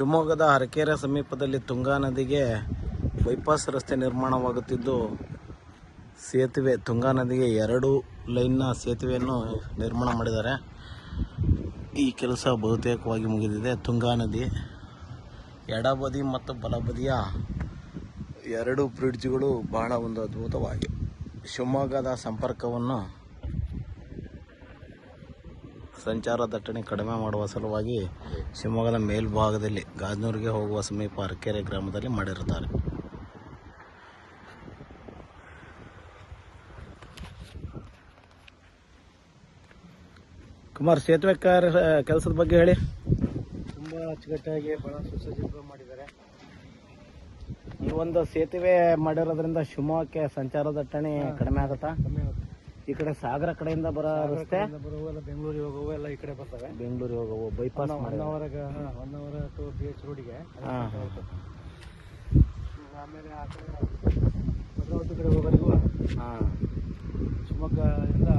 ಶಿವಮೊಗ್ಗದ ಹರಕೆರೆ ಸಮೀಪದಲ್ಲಿ ತುಂಗಾ ನದಿಗೆ ಬೈಪಾಸ್ ರಸ್ತೆ ನಿರ್ಮಾಣವಾಗುತ್ತಿದ್ದು, ಸೇತುವೆ, ತುಂಗಾ ನದಿಗೆ ಎರಡು ಲೈನ್ನ ಸೇತುವೆಯನ್ನು ನಿರ್ಮಾಣ ಮಾಡಿದ್ದಾರೆ. ಈ ಕೆಲಸ ಬಹುತೇಕವಾಗಿ ಮುಗಿದಿದೆ. ತುಂಗಾ ನದಿ ಎಡಬದಿ ಮತ್ತು ಬಲಬದಿಯ ಎರಡು ಬ್ರಿಡ್ಜ್ಗಳು ಬಹಳ ಒಂದು ಅದ್ಭುತವಾಗಿ ಶಿವಮೊಗ್ಗದ ಸಂಪರ್ಕವನ್ನು ಸಂಚಾರ ದಟ್ಟಣೆ ಕಡಿಮೆ ಮಾಡುವ ಸಲುವಾಗಿ ಶಿವಮೊಗ್ಗದ ಮೇಲ್ಭಾಗದಲ್ಲಿ ಗಾಜನೂರಿಗೆ ಹೋಗುವ ಸಮೀಪ ಅರಕೆರೆ ಗ್ರಾಮದಲ್ಲಿ ಮಾಡಿರುತ್ತಾರೆ. ಕುಮಾರ್ ಸೇತುವೆ ಕಾರ್ಯ ಕೆಲಸದ ಬಗ್ಗೆ ಹೇಳಿ. ತುಂಬಾ ಅಚ್ಚುಕಟ್ಟಾಗಿ ಬಹಳ ಸುಸಜ್ಜಿತ ಮಾಡಿದ್ದಾರೆ. ಈ ಒಂದು ಸೇತುವೆ ಮಾಡಿರೋದ್ರಿಂದ ಶಿವಮೊಗ್ಗಕ್ಕೆ ಸಂಚಾರ ದಟ್ಟಣೆ ಕಡಿಮೆ ಆಗುತ್ತಾ? ಈ ಕಡೆ ಸಾಗರ ಕಡೆಯಿಂದ ಬರೋ ರಸ್ತೆ? ಬೆಂಗಳೂರಿಗೆ ಹೋಗುವ ಈ ಕಡೆ ಬರ್ತವೆ. ಬೆಂಗಳೂರಿಗೆ ಹೋಗೋ ಬೈಪಾಸ್ ಒನ್ ಮಾಡಿ hour one hour to B H ರೋಡಿಗೆ ಆಮೇಲೆ ಆ ಕಡೆ ಭದ್ರಾವತಿ ಕಡೆ ಹೋಗೋರಿಗೂ ಹಾಂ. ಶಿವಮೊಗ್ಗದಿಂದ